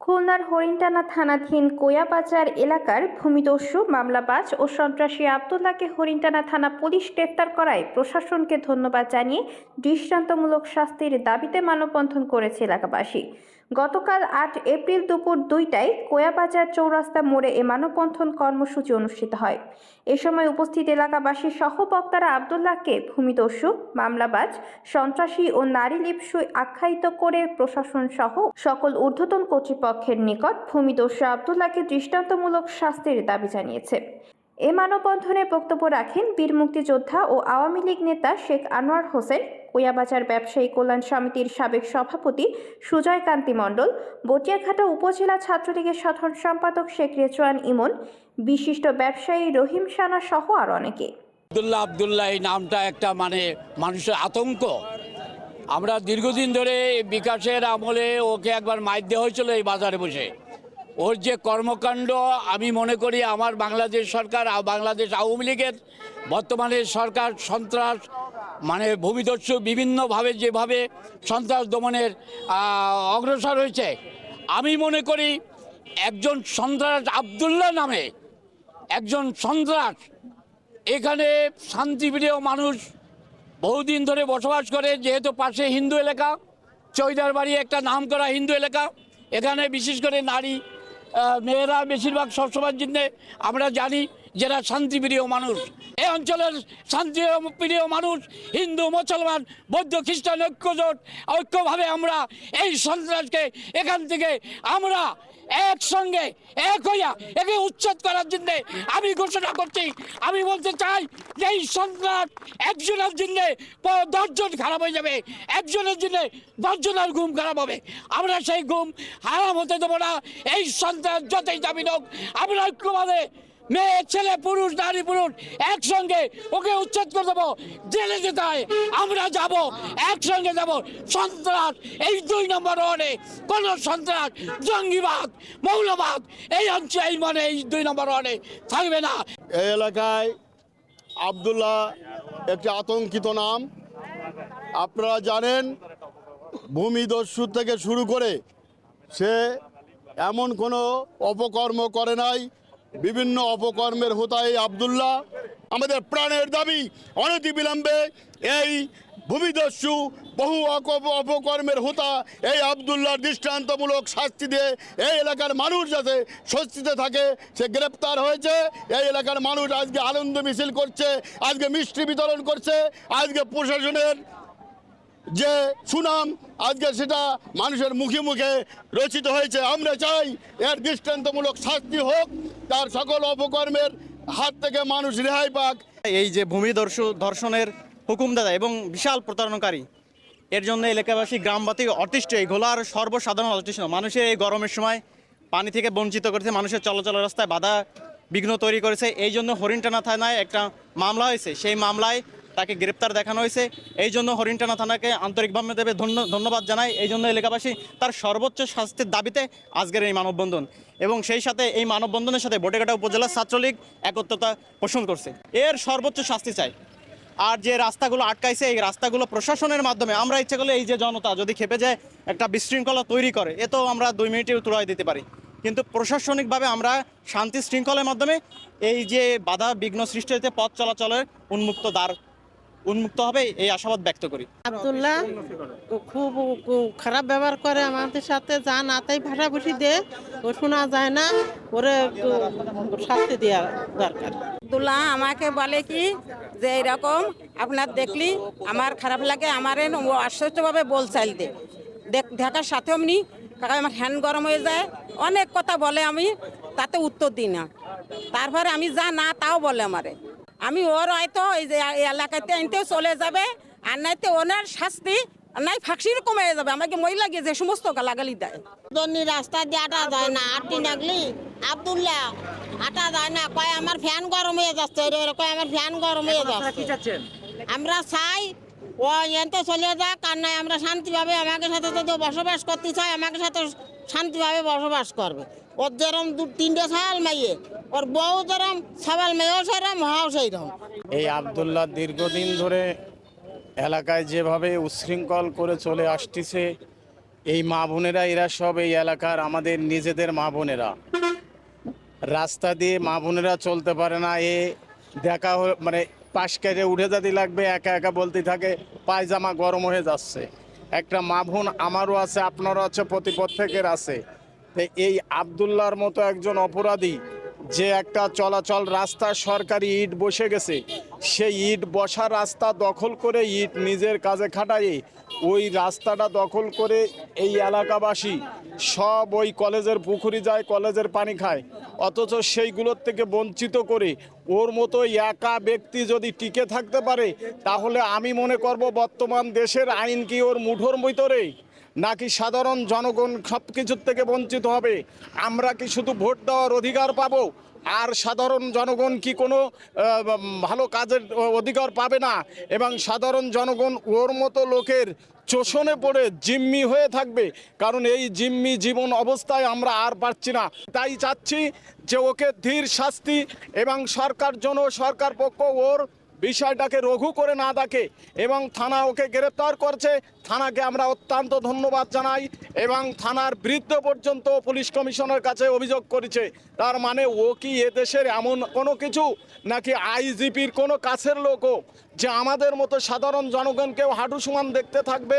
খুলনার হরিণটানা থানাধীন কোয়াবাজার এলাকার ভূমিদস্যু, মামলাবাজ ও সন্ত্রাসী আবদুল্লাকে হরিণটানা থানা পুলিশ গ্রেফতার করায় প্রশাসনকে ধন্যবাদ জানিয়ে দৃষ্টান্তমূলক শাস্তির দাবিতে মানববন্ধন করেছে এলাকাবাসী। গতকাল আট এপ্রিল দুপুর দুইটায় কোয়াবাজার চৌরাস্তা মোড়ে এ মানববন্ধন কর্মসূচি অনুষ্ঠিত হয়। এ সময় উপস্থিত এলাকাবাসী সহ বক্তারা আবদুল্লাহকে ভূমিদস্যু, মামলাবাজ, সন্ত্রাসী ও নারী লিপসু আখ্যায়িত করে প্রশাসন সহ সকল ঊর্ধ্বতন কর্তৃপক্ষের নিকট ভূমিদস্যু আবদুল্লাহকে দৃষ্টান্তমূলক শাস্তির দাবি জানিয়েছে। এ মানববন্ধনে বক্তব্য রাখেন বীর মুক্তিযোদ্ধা ও আওয়ামী লীগ নেতা শেখ আনোয়ার হোসেন কোয়াবাজার ব্যবসায়ী কল্যাণ সমিতির সাবেক সভাপতি সুজয় কান্তি মণ্ডল বটিয়াঘাটা উপজেলা ছাত্রলীগের সাধারণ সম্পাদক শেখ রেজওয়ান ইমন, বিশিষ্ট ব্যবসায়ী রহিম সানা সহ আরও অনেকে। আবদুল্লাহ আবদুল্লাহ এই নামটা একটা মানে মানুষের আতঙ্ক। আমরা দীর্ঘদিন ধরে বিকাশের আমলে ওকে একবার মাইর দেওয়া হয়েছিল এই বাজারে বসে। ওর যে কর্মকাণ্ড, আমি মনে করি আমার বাংলাদেশ সরকার বাংলাদেশ আওয়ামী লীগের, বর্তমানে সরকার সন্ত্রাস মানে ভূমিদস্যু বিভিন্নভাবে যেভাবে সন্ত্রাস দমনের অগ্রসর হয়েছে, আমি মনে করি একজন সন্ত্রাস আবদুল্লাহ নামে একজন সন্ত্রাস, এখানে শান্তিপ্রিয় মানুষ বহুদিন ধরে বসবাস করে, যেহেতু পাশে হিন্দু এলাকা চৈদার বাড়ি একটা নাম করা হিন্দু এলাকা, এখানে বিশেষ করে নারী মেয়েরা বেশিরভাগ সবসময়ের জন্যে আমরা জানি যারা শান্তিপ্রিয় মানুষ। এই অঞ্চলের শান্তিপ্রিয় মানুষ, হিন্দু, মুসলমান, বৌদ্ধ, খ্রিস্টান, ঐক্যজোট, ঐক্যভাবে আমরা এই সন্ত্রাসকে এখান থেকে আমরা একসঙ্গে, এক হইয়া একে উচ্ছেদ করার জন্য আমি ঘোষণা করছি। আমি বলতে চাই যে এই সন্ত্রাস একজনের জন্য দশজন খারাপ হয়ে যাবে, একজনের জন্য দশজনের ঘুম খারাপ হবে। আমরা সেই ঘুম হারাম হতে দেবো না। এই সন্ত্রাস যতই দাবি হোক, আমরা ঐক্যভাবে মেয়ে, ছেলে, পুরুষ, নারী, পুরুষ একসঙ্গে ওকে উচ্ছেদ করে দেবো। জেলে যেতে হয়, আমরা যাব, একসঙ্গে যাব। সন্ত্রাস, এই দুই নম্বর ওয়ার্ডে কোন সন্ত্রাস, জঙ্গিবাদ, মৌলবাদ, এই অঞ্চল এই মানে এই দুই নম্বর ওয়ার্ডে থাকবে না। এই এলাকায় আবদুল্লাহ একটি আতঙ্কিত নাম। আপনারা জানেন ভূমিদস্যু থেকে শুরু করে সে এমন কোনো অপকর্ম করে নাই। বিভিন্ন অপকর্মের হোতায় আবদুল্লাহ। আমাদের প্রাণের দাবি অনতি অনতিবিলম্বে এই ভূমিদস্যু বহু অপকর্মের হোতা, এই আবদুল্লাহর দৃষ্টান্তমূলক শাস্তি দিয়ে এই এলাকার মানুষ যাতে স্বস্তিতে থাকে, সে গ্রেপ্তার হয়েছে। এই এলাকার মানুষ আজকে আনন্দ মিছিল করছে, আজকে মিষ্টি বিতরণ করছে, আজকে প্রশাসনের যে সুনাম, আজকে সেটা মানুষের মুখে মুখে রচিত হয়েছে। আমরা চাই এর দৃষ্টান্তমূলক শাস্তি হোক। তার সকল অপকর্মের হাত থেকে মানুষ রেহাই পাক। এই যে ভূমি ধর্ষণের হুকুমদাতা এবং বিশাল প্রতারণকারী, এর জন্য এলাকাবাসী, গ্রামবাসী অতিষ্ঠ। এই ঘোলার সর্বসাধারণ অতিষ্ঠ। মানুষের এই গরমের সময় পানি থেকে বঞ্চিত করেছে, মানুষের চলাচল রাস্তায় বাধা বিঘ্ন তৈরি করেছে। এই জন্য হরিণটানা থানায় একটা মামলা হয়েছে। সেই মামলায় তাকে গ্রেপ্তার দেখানো হয়েছে। এই জন্য হরিণটানা থানাকে আন্তরিকভাবে দেবে ধন্য, ধন্যবাদ জানাই। এই জন্য এলাকাবাসী তার সর্বোচ্চ শাস্তির দাবিতে আজকের এই মানববন্ধন এবং সেই সাথে এই মানববন্ধনের সাথে বটেঘাটা উপজেলা ছাত্রলীগ একত্রতা পোষণ করছে। এর সর্বোচ্চ শাস্তি চাই। আর যে রাস্তাগুলো আটকাইছে, এই রাস্তাগুলো প্রশাসনের মাধ্যমে, আমরা ইচ্ছে করলে এই যে জনতা যদি খেপে যায়, একটা বিশৃঙ্খলা তৈরি করে, এ তো আমরা দুই মিনিটে তুলাই দিতে পারি। কিন্তু প্রশাসনিকভাবে আমরা শান্তি শৃঙ্খলার মাধ্যমে এই যে বাধা বিঘ্ন সৃষ্টি হয়েছে, পথ চলাচলের উন্মুক্ত দ্বার উন্মুক্ত হবে এই আশাবাদ ব্যক্ত করি। আবদুল্লাহ খুব খারাপ ব্যবহার করে আমাদের সাথে যা না তাই ভাষাভুষি দে ও শোনা যায় না ওরে শাস্তি দেওয়া দরকার। আব্দুল্লাহ আমাকে বলে কি যে এরকম আপনার দেখলি আমার খারাপ লাগে আমার আশ্চর্যভাবে বল চাইল দে। দেখ- দেখার সাথে অমনি কাকা আমার হ্যান্ড গরম হয়ে যায় অনেক কথা বলে আমি তাতে উত্তর দিই না। তারপরে আমি যা না তাও বলে আমারে। আমি ওর হয়তো এই যে এলাকাতে আনতেও চলে যাবে আর নাইতে ওনার শাস্তি আর নাই ফাঁসির কমে যাবে আমাকে মহিলা গিয়ে যে সমস্ত গালাগালি দেয়। রাস্তা দিয়ে আটা যায় না আটটি নাগলি? আবদুল্লাহ আটা যায় না কয় আমার ফ্যান গরম হয়ে যাচ্ছে কয় আমার ফ্যান গরম হয়ে যাচ্ছে। আমরা চাই ও এনতে চলে যাক আর নাই আমরা শান্তিভাবে আমাকে সাথে যদি বসবাস করতে চাই আমাকে সাথে শান্তিভাবে বসবাস করবে। ওর যেরম দু তিনটে ছায়াল মেয়ে ওর বউ যেরম সবাল মেয়েও সেরম হাও সেইরকম এই আবদুল্লাহ দীর্ঘদিন ধরে এলাকায় যেভাবে উচ্ছৃঙ্খল করে চলে আসতেছে, এই মা বোনেরা, এরা সব এই এলাকার আমাদের নিজেদের মা বোনেরা। রাস্তা দিয়ে মা বোনেরা চলতে পারে না, এ দেখা মানে পাশ কেটে উঠে যাতে লাগবে, একা একা বলতে থাকে, পায়জামা গরম হয়ে যাচ্ছে। একটা মা বোন আমারও আছে, আপনারও আছে, প্রতি প্রত্যেকের আছে। এই আবদুল্লাহর মতো একজন অপরাধী যে একটা চলাচল রাস্তা সরকারি ইট বসে গেছে, সেই ইট বসা রাস্তা দখল করে ইট নিজের কাজে খাটাই ওই রাস্তাটা দখল করে এই এলাকাবাসী সব ওই কলেজের পুকুরি যায়, কলেজের পানি খায়। অথচ সেইগুলোর থেকে বঞ্চিত করে ওর মতো একা ব্যক্তি যদি টিকে থাকতে পারে, তাহলে আমি মনে করব বর্তমান দেশের আইন কি ওর মুঠোর ভিতরে নাকি সাধারণ জনগণ সব কিছুর থেকে বঞ্চিত হবে? আমরা কি শুধু ভোট দেওয়ার অধিকার পাবো? আর সাধারণ জনগণ কি কোনো ভালো কাজের অধিকার পাবে না? এবং সাধারণ জনগণ ওর মতো লোকের চোষণে পড়ে জিম্মি হয়ে থাকবে? কারণ এই জিম্মি জীবন অবস্থায় আমরা আর পাচ্ছি না। তাই চাচ্ছি যে ওকে ধীর শাস্তি এবং সরকার জন সরকার পক্ষ ওর বিষয়টাকে রঘু করে না দেখে এবং থানা ওকে গ্রেপ্তার করছে। থানাকে আমরা অত্যন্ত ধন্যবাদ জানাই এবং থানার বৃদ্ধ পর্যন্ত পুলিশ কমিশনের কাছে অভিযোগ করেছে। তার মানে ও কি এদেশের এমন কোনো কিছু? নাকি আইজিপির কোনো কাছের লোকও? যে আমাদের মতো সাধারণ জনগণকেও হাঁটু সমান দেখতে থাকবে?